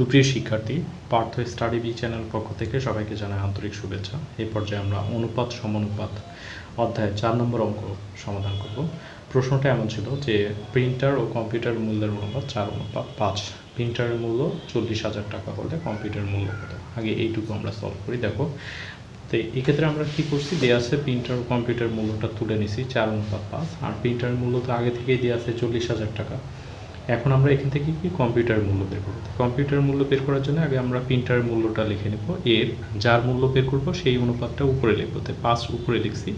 সুপ্রিয় শিক্ষার্থী, Partha study B channel পক্ষ থেকে সবাইকে জানাই আন্তরিক শুভেচ্ছা। এই পর্যায়ে আমরা অনুপাত সমানুপাত অধ্যায় চার নম্বর অঙ্ক সমাধান করব। প্রশ্নটা এমন ছিল যে, প্রিন্টার ও কম্পিউটার মূল্যের অনুপাত চার অনুপাত পাঁচ। প্রিন্টারের মূল্য চল্লিশ হাজার টাকা হলে কম্পিউটার মূল্য কত? আগে এইটুকু আমরা সলভ করি, দেখো। তো এক্ষেত্রে আমরা কি করছি দেওয়া আছে প্রিন্টার ও কম্পিউটার মূল্যটা তুলে নিছি, চার অনুপাত পাঁচ। আর প্রিন্টারের মূল্য তো আগে থেকেই দেওয়া আছে চল্লিশ হাজার টাকা। এখন আমরা এখান থেকে কি কম্পিউটার মূল্য বের করব। কম্পিউটার মূল্য বের করার জন্য আগে আমরা প্রিন্টার মূল্যটা লিখে নেব। এর যার মূল্য বের করব সেই অনুপাতটা উপরে লিখব। তো পাঁচ উপরে লিখছি।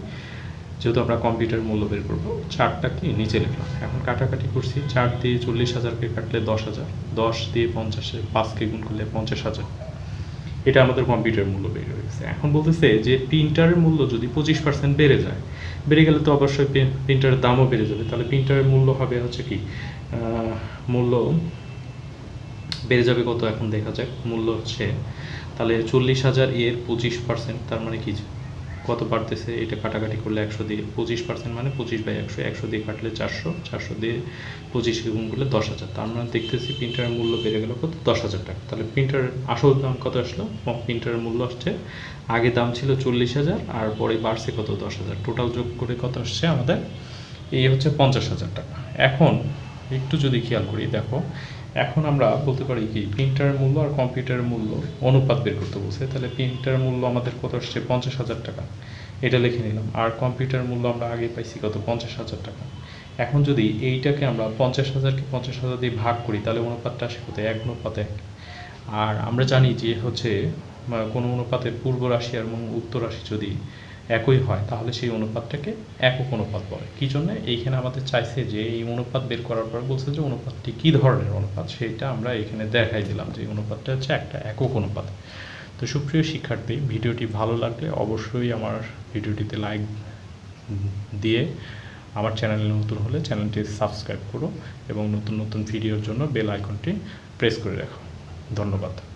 যেহেতু আমরা কম্পিউটার মূল্য বের করব চারটা কি নিচে লিখলাম। এখন কাটাকাটি করছি। চার দিয়ে চল্লিশ হাজারকে কাটলে দশ হাজার। দশ দিয়ে পঞ্চাশে পাঁচকে গুণ করলে পঞ্চাশ হাজার। এটা আমাদের কম্পিউটার মূল্য বেড়ে রয়েছে এখন বলতেছে যে প্রিন্টারের মূল্য যদি পঁচিশ পার্সেন্ট বেড়ে যায়, বেড়ে গেলে তো অবশ্যই প্রিন্টারের দামও বেড়ে যাবে। তাহলে প্রিন্টারের মূল্য হবে হচ্ছে কি? মূল্য বেড়ে যাবে কত এখন দেখা যাক। মূল্য হচ্ছে তাহলে চল্লিশ হাজার এর পঁচিশ পার্সেন্ট তার মানে কি? কত বাড়তেছে, এটা কাটাকাটি করলে একশো দিয়ে পঁচিশ পার্সেন্ট মানে পঁচিশ বাই একশো একশো দিয়ে কাটলে চারশো চারশো দিয়ে পঁচিশ গুণ করলে দশ হাজার। তার মানে দেখতেছি প্রিন্টারের মূল্য বেড়ে গেল কত? দশ হাজার টাকা। তাহলে প্রিন্টারের আসল দাম কত আসলো? প্রিন্টারের মূল্য আসছে, আগে দাম ছিল চল্লিশ হাজার, আর পরে বাড়ছে কত? দশ হাজার। টোটাল যোগ করে কত আসছে আমাদের? এই হচ্ছে পঞ্চাশ হাজার টাকা। এখন একটু যদি খেয়াল করি, দেখো এখন আমরা বলতে পারি কি প্রিন্টারের মূল্য আর কম্পিউটারের মূল্য অনুপাত বের করতে বলছে। তাহলে প্রিন্টারের মূল্য আমাদের কত আসছে? পঞ্চাশ হাজার টাকা। এটা লিখে নিলাম। আর কম্পিউটার মূল্য আমরা আগে পাইছি কত? পঞ্চাশ হাজার টাকা। এখন যদি এইটাকে আমরা পঞ্চাশ হাজারকে পঞ্চাশ হাজার দিয়ে ভাগ করি, তাহলে অনুপাতটা আসে কত এক অনুপাতে। এক। আর আমরা জানি যে হচ্ছে কোনো অনুপাতের পূর্ব রাশি এবং উত্তর রাশি যদি একই হয়, তাহলে সেই অনুপাতটাকে একক অনুপাত বলে কী জন্য? এইখানে আমাদের চাইছে যে, এই অনুপাত বের করার পর বলছে যে, অনুপাতটি কী ধরনের অনুপাত? সেটা আমরা এখানে দেখাই দিলাম যে অনুপাতটা হচ্ছে একটা একক অনুপাত। তো সুপ্রিয় শিক্ষার্থী, ভিডিওটি ভালো লাগলে অবশ্যই আমার ভিডিওটিতে লাইক দিয়ে আমার চ্যানেলে নতুন হলে চ্যানেলটি সাবস্ক্রাইব করো এবং নতুন নতুন ভিডিওর জন্য বেল আইকনটি প্রেস করে রাখো। ধন্যবাদ।